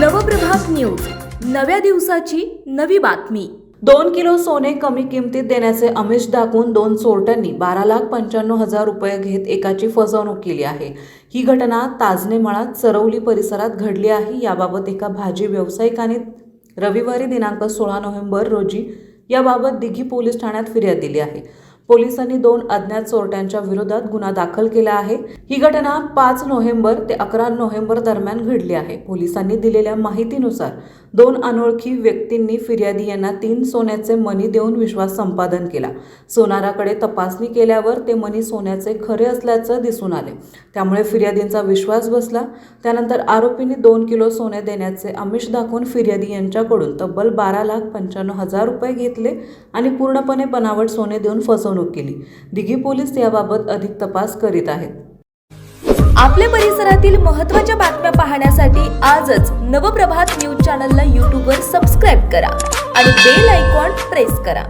नव्या दिवसाची नवी बातमी. दोन किलो सोने कमी किमतीत देण्याचे आमिष दाखवून दोन चोरट्यांनी बारा लाख पंच्याण्णव हजार रुपये घेत एकाची फसवणूक केली आहे. ही घटना ताजनेमळा चरवली परिसरात घडली आहे. याबाबत एका भाजी व्यावसायिकाने रविवारी दिनांक सोळा नोव्हेंबर रोजी याबाबत दिघी पोलीस ठाण्यात फिर्याद दिली आहे. पोलिसांनी दोन अज्ञात चोरट्यांच्या विरोधात गुन्हा दाखल केला आहे. ही घटना पाच नोव्हेंबर ते अकरा नोव्हेंबर दरम्यान घडली आहे. पोलिसांनी दिलेल्या माहितीनुसार दोन अनोळखी व्यक्तींनी फिर्यादी यांना तीन सोन्याचे मनी देऊन विश्वास संपादन केला. सोनाराकडे तपासणी केल्यावर ते मनी सोन्याचे खरे असल्याचं दिसून आले. त्यामुळे फिर्यादींचा विश्वास बसला. त्यानंतर आरोपींनी दोन किलो सोने देण्याचे आमिष दाखवून फिर्यादी यांच्याकडून तब्बल बारा लाख पंच्याण्णव हजार रुपये घेतले आणि पूर्णपणे बनावट सोने देऊन फसवणूक फसवणूक केली. दिघी पोलीस याबाबत अधिक तपास करीत आहेत. आपल्या परिसरातील महत्त्वाच्या बातम्या पाहण्यासाठी आजच नवप्रभात न्यूज चॅनलला यूट्यूबवर सबस्क्राईब करा आणि बेल आयकॉन प्रेस करा.